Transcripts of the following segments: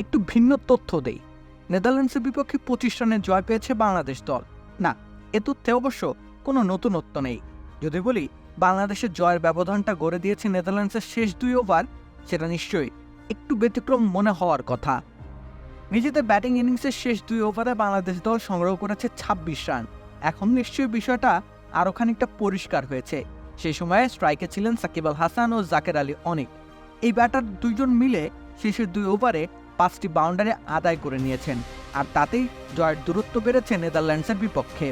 একটু ভিন্ন তথ্য দেই। নেদারল্যান্ডসের বিপক্ষে পঁচিশ রানে জয় পেয়েছে বাংলাদেশ দল। না, এ তথ্যে অবশ্য কোনো নতুনত্ব নেই। যদি বলি, বাংলাদেশের জয়ের ব্যবধানটা গড়ে দিয়েছে নেদারল্যান্ডসের শেষ দুই ওভার, সেটা নিশ্চয়ই একটু ব্যতিক্রম মনে হওয়ার কথা। নিজেদের ব্যাটিং ইনিংসের শেষ দুই ওভারে বাংলাদেশ দল সংগ্রহ করেছে ছাব্বিশ রান। এখন নিশ্চয়ই বিষয়টা আরও খানিকটা পরিষ্কার হয়েছে। সেই সময়ে স্ট্রাইকে ছিলেন সাকিব আল হাসান ও জাকের আলী অনেক। এই ব্যাটার দুইজন মিলে শেষের দুই ওভারে পাঁচটি বাউন্ডারি আদায় করে নিয়েছেন আর তাতেই জয়ের দূরত্ব বেড়েছে নেদারল্যান্ডসের বিপক্ষে।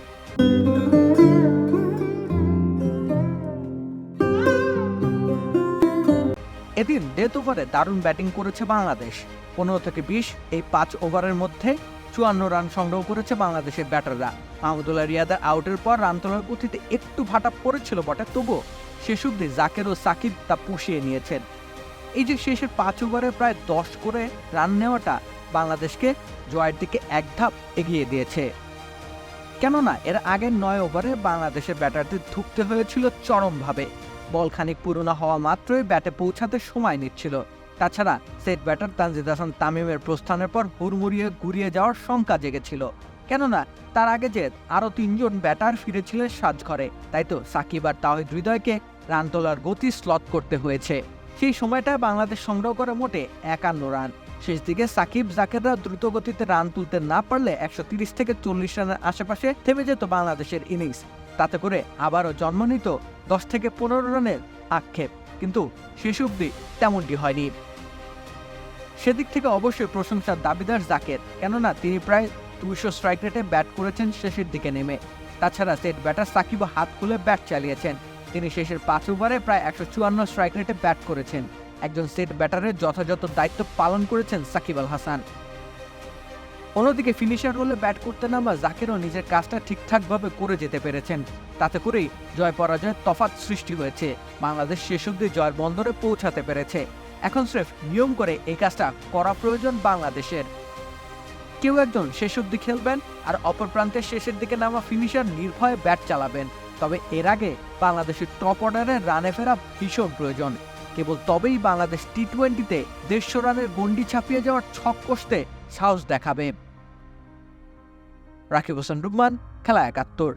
এদিন ডেথ ওভারে দারুণ ব্যাটিং করেছে বাংলাদেশ। পনেরো থেকে বিশ এই পাঁচ ওভারের মধ্যে চুয়ান্ন রান সংগ্রহ করেছে বাংলাদেশের ব্যাটাররা। মাহমুদুল্লাহ রিয়াদের আউটের পর রান তোলার গতিতে একটু ভাটা পড়েছিল বটে, তবুও শেষ অব্দি জাকের ও সাকিব তা পুষিয়ে নিয়েছেন। এই যে শেষের পাঁচ ওভারে প্রায় দশ করে রান নেওয়াটা বাংলাদেশকে জয়ের দিকে এক ধাপ এগিয়ে দিয়েছে। কেননা এর আগের নয় ওভারে বাংলাদেশের ব্যাটারদের ধুকতে হয়েছিল চরমভাবে। বল খানিক পুরনো হওয়া মাত্রই ব্যাটে পৌঁছাতে সময় নিচ্ছিল। তাছাড়া সেট ব্যাটার তানজিদ হাসান তামিমের প্রস্থানের পর হুড়মুড়িয়ে ঘুরিয়ে যাওয়ার শঙ্কা জেগেছিল। কেননা তার আগে যে আরও তিনজন ব্যাটার ফিরেছিলেন সাজঘরে, তাই তো সাকিব আর তাহিদ হৃদয়কে রান তোলার গতি স্লট করতে হয়েছে। সেই সময়টায় বাংলাদেশ সংগ্রহ করে মোটে একান্ন রান। শেষ দিকে সাকিব জাকেররা দ্রুত গতিতে রান তুলতে না পারলে একশো তিরিশ থেকে চল্লিশ রানের আশেপাশে থেমে যেত বাংলাদেশের ইনিংস। তাতে করে আবারও জন্ম নিত দশ থেকে পনেরো রানের আক্ষেপ। কিন্তু শেষ অবধি তেমনটি হয়নি। সেদিক থেকে অবশ্যই প্রশংসার দাবিদার জাকের, কেননা তিনি প্রায় দুইশো স্ট্রাইক রেটে ব্যাট করেছেন শেষের দিকে নেমে। তাছাড়া সেট ব্যাটার সাকিবও হাত খুলে ব্যাট চালিয়েছেন। তিনি শেষের পাঁচ ওভারে প্রায় একশো চুয়ান্ন স্ট্রাইক রেটে ব্যাট করেছেন। একজন সেট ব্যাটারের যথাযথ দায়িত্ব পালন করেছেন সাকিব আল হাসান। অন্যদিকে ফিনিশার রোলে ব্যাট করতে নামা জাকেরও নিজের কাজটা ঠিকঠাকভাবে করে যেতে পেরেছেন। তাতে করেই জয় পরাজয়ের তফাৎ সৃষ্টি হয়েছে। বাংলাদেশ শেষ অব্দি জয়ের বন্দরে পৌঁছাতে পেরেছে। এখন স্রেফ নিয়ম করে এই কাজটা করা প্রয়োজন বাংলাদেশের। কেউ একজন শেষ অব্দি খেলবেন আর অপর প্রান্তের শেষের দিকে নামা ফিনিশার নির্ভয়ে ব্যাট চালাবেন। তবে এর আগে বাংলাদেশের টপ অর্ডারে রানে ফেরা ভীষণ প্রয়োজন। কেবল তবেই বাংলাদেশ টি টোয়েন্টিতে দেড়শো রানের গন্ডি ছাপিয়ে যাওয়ার ছক কষতে সাহস দেখাবে। রাকিব হোসেন, রুকমান, খেলা একাত্তর।